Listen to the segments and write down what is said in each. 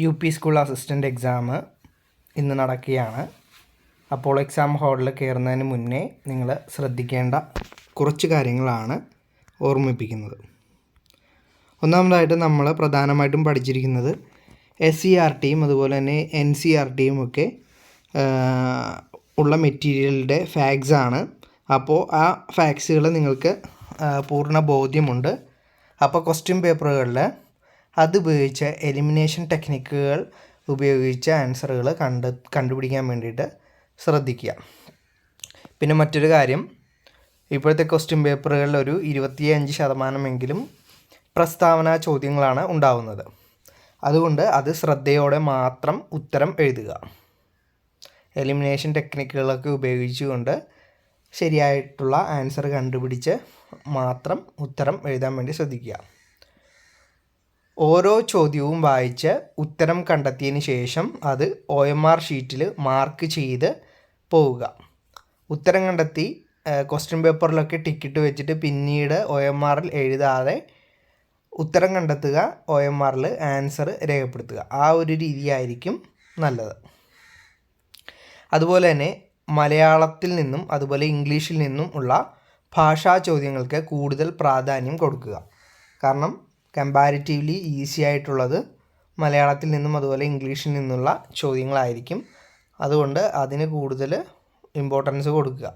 U P school assistant exam ഇന്ന് നടക്കുകയാണ്. അപ്പോൾ എക്സാം ഹാളിൽ കയറുന്നതിന് മുന്നേ നിങ്ങൾ ശ്രദ്ധിക്കേണ്ട കുറച്ച് കാര്യങ്ങളാണ് ഓർമ്മിപ്പിക്കുന്നത്. ഒന്നാമതായിട്ട് നമ്മൾ പ്രധാനമായിട്ടും പഠിച്ചിരിക്കുന്നത് എസ് സി ആർ ടിയും അതുപോലെ തന്നെ എൻ സി ആർ ടിയും ഒക്കെ ഉള്ള മെറ്റീരിയലിന്റെ ആണ്. അപ്പോൾ ആ ഫാക്സുകൾ നിങ്ങൾക്ക് പൂർണ ബോധ്യമുണ്ട്. അപ്പോൾ ക്വസ്റ്റ്യൻ പേപ്പറുകളിൽ അതുപയോഗിച്ച് എലിമിനേഷൻ ടെക്നിക്കുകൾ ഉപയോഗിച്ച് ആൻസറുകൾ കണ്ട് കണ്ടുപിടിക്കാൻ വേണ്ടിയിട്ട് ശ്രദ്ധിക്കുക. പിന്നെ മറ്റൊരു കാര്യം ഇപ്പോഴത്തെ ക്വസ്റ്റ്യൻ പേപ്പറുകളിൽ ഒരു ഇരുപത്തിയഞ്ച് ശതമാനമെങ്കിലും പ്രസ്താവന ചോദ്യങ്ങളാണ് ഉണ്ടാവുന്നത്. അതുകൊണ്ട് അത് ശ്രദ്ധയോടെ മാത്രം ഉത്തരം എഴുതുക. എലിമിനേഷൻ ടെക്നിക്കുകളൊക്കെ ഉപയോഗിച്ചുകൊണ്ട് ശരിയായിട്ടുള്ള ആൻസർ കണ്ടുപിടിച്ച് മാത്രം ഉത്തരം എഴുതാൻ വേണ്ടി ശ്രദ്ധിക്കുക. ഓരോ ചോദ്യവും വായിച്ച് ഉത്തരം കണ്ടെത്തിയതിന് ശേഷം അത് ഒ എം ആർ ഷീറ്റിൽ മാർക്ക് ചെയ്ത് പോവുക. ഉത്തരം കണ്ടെത്തി ക്വസ്റ്റ്യൻ പേപ്പറിലൊക്കെ ടിക്കറ്റ് വെച്ചിട്ട് പിന്നീട് ഒ എം ആറിൽ എഴുതാതെ ഉത്തരം കണ്ടെത്തുക ഒ എം ആറിൽ ആൻസർ രേഖപ്പെടുത്തുക. ആ ഒരു രീതിയായിരിക്കും നല്ലത്. അതുപോലെ തന്നെ മലയാളത്തിൽ നിന്നും അതുപോലെ ഇംഗ്ലീഷിൽ നിന്നും ഉള്ള ഭാഷാ ചോദ്യങ്ങൾക്ക് കൂടുതൽ പ്രാധാന്യം കൊടുക്കുക. കാരണം കമ്പാരിറ്റീവ്ലി ഈസി ആയിട്ടുള്ളത് മലയാളത്തിൽ നിന്നും അതുപോലെ ഇംഗ്ലീഷിൽ നിന്നുള്ള ചോദ്യങ്ങളായിരിക്കും. അതുകൊണ്ട് അതിന് കൂടുതൽ ഇമ്പോർട്ടൻസ് കൊടുക്കുക.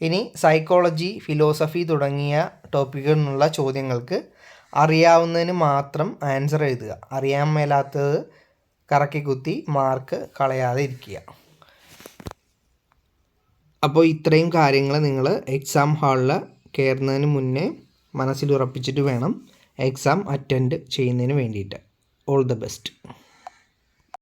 ഇനി സൈക്കോളജി ഫിലോസഫി തുടങ്ങിയ ടോപ്പിക്കുകളിൽ നിന്നുള്ള ചോദ്യങ്ങൾക്ക് അറിയാവുന്നതിന് മാത്രം ആൻസർ എഴുതുക. അറിയാൻ മേലാത്തത് കറക്കി കുത്തി മാർക്ക് കളയാതെ ഇരിക്കുക. അപ്പോൾ ഇത്രയും കാര്യങ്ങൾ നിങ്ങൾ എക്സാം ഹാളിൽ കയറുന്നതിന് മുന്നേ മനസ്സിൽ ഉറപ്പിച്ചിട്ട് വേണം എക്സാം അറ്റൻഡ് ചെയ്യുന്നതിന് വേണ്ടിയിട്ട്. All the best.